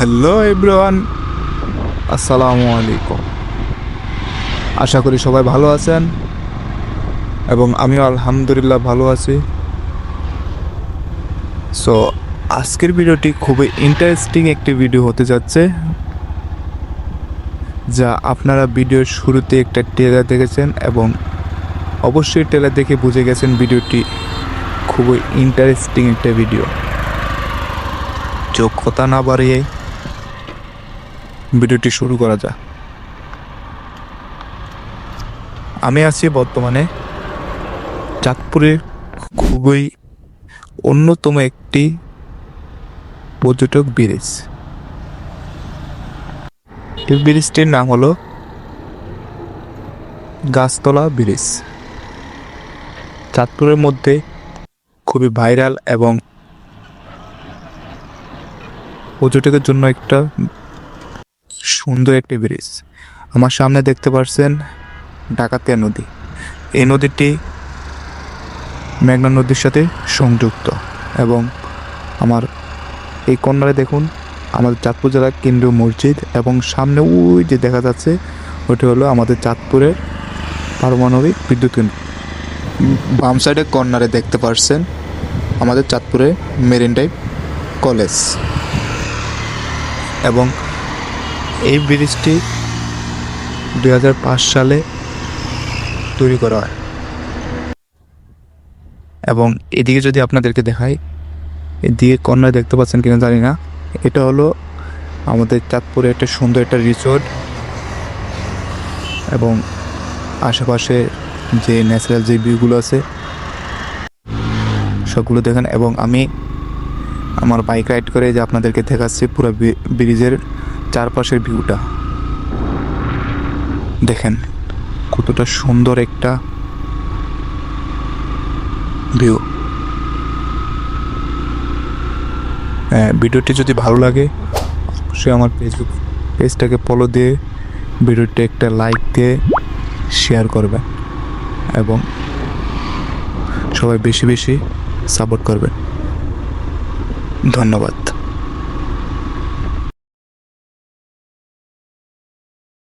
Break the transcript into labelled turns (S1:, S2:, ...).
S1: Hello everyone আসসালামু আলাইকুম আশা করি সবাই ভালো আছেন এবং আমিও আলহামদুলিল্লাহ ভালো আছি। সো আজকের ভিডিওটি খুবই ইন্টারেস্টিং একটি ভিডিও হতে যাচ্ছে, যা আপনারা ভিডিওর শুরুতে একটা ট্রেলার দেখেছেন এবং অবশ্যই ট্রেলার দেখে বুঝে গেছেন ভিডিওটি খুবই ইন্টারেস্টিং একটা ভিডিও কথা না বাড়িয়ে ভিডিওটি শুরু করা যাক। আমি আছি বর্তমানে চাঁদপুরে খুবই অন্যতম একটি পর্যটক ব্রিজ। এই ব্রিজটির নাম হলো গাছতলা ব্রিজ। চাঁদপুরের মধ্যে খুবই ভাইরাল এবং পর্যটকের জন্য একটা সুন্দর একটি ব্রিজ। আমার সামনে দেখতে পাচ্ছেন ডাকাতিয়া নদী। এই নদীটি মেঘনা নদীর সাথে সংযুক্ত এবং আমার এই কর্নারে দেখুন, আমাদের চাঁদপুর জেলার কেন্দ্রীয় মসজিদ এবং সামনে ওই যে দেখা যাচ্ছে ওটি হলো আমাদের চাঁদপুরের পারমাণবিক বিদ্যুৎ কেন্দ্র বাম সাইডে কর্নারে দেখতে পাচ্ছেন আমাদের চাঁদপুরে মেরিন ড্রাইভ কলেজ। এবং এই ব্রিজটি দুই হাজার পাঁচ সালে তৈরি করা হয়। এবং এদিকে যদি আপনাদেরকে দেখাই, এদিকে কর্নার দেখতে পাচ্ছেন কিনা জানি না। এটা হলো আমাদের চাঁদপুরে একটা সুন্দর একটা রিসোর্ট এবং আশেপাশে যে ন্যাচারাল যে ভিউগুলো আছে, সবগুলো দেখেন। এবং আমি আমার বাইক রাইড করে যে আপনাদেরকে দেখাচ্ছি, পুরো ব্রিজের চারপাশের ভিউটা। দেখেন, কতটা সুন্দর একটা ভিউ। হ্যাঁ ভিডিওটি যদি ভালো লাগে, অবশ্যই আমার ফেসবুক পেজটাকে ফলো দিয়ে ভিডিওটি একটা লাইক দিয়ে শেয়ার করবেন এবং সবাই বেশি বেশি সাপোর্ট করবেন। ধন্যবাদ।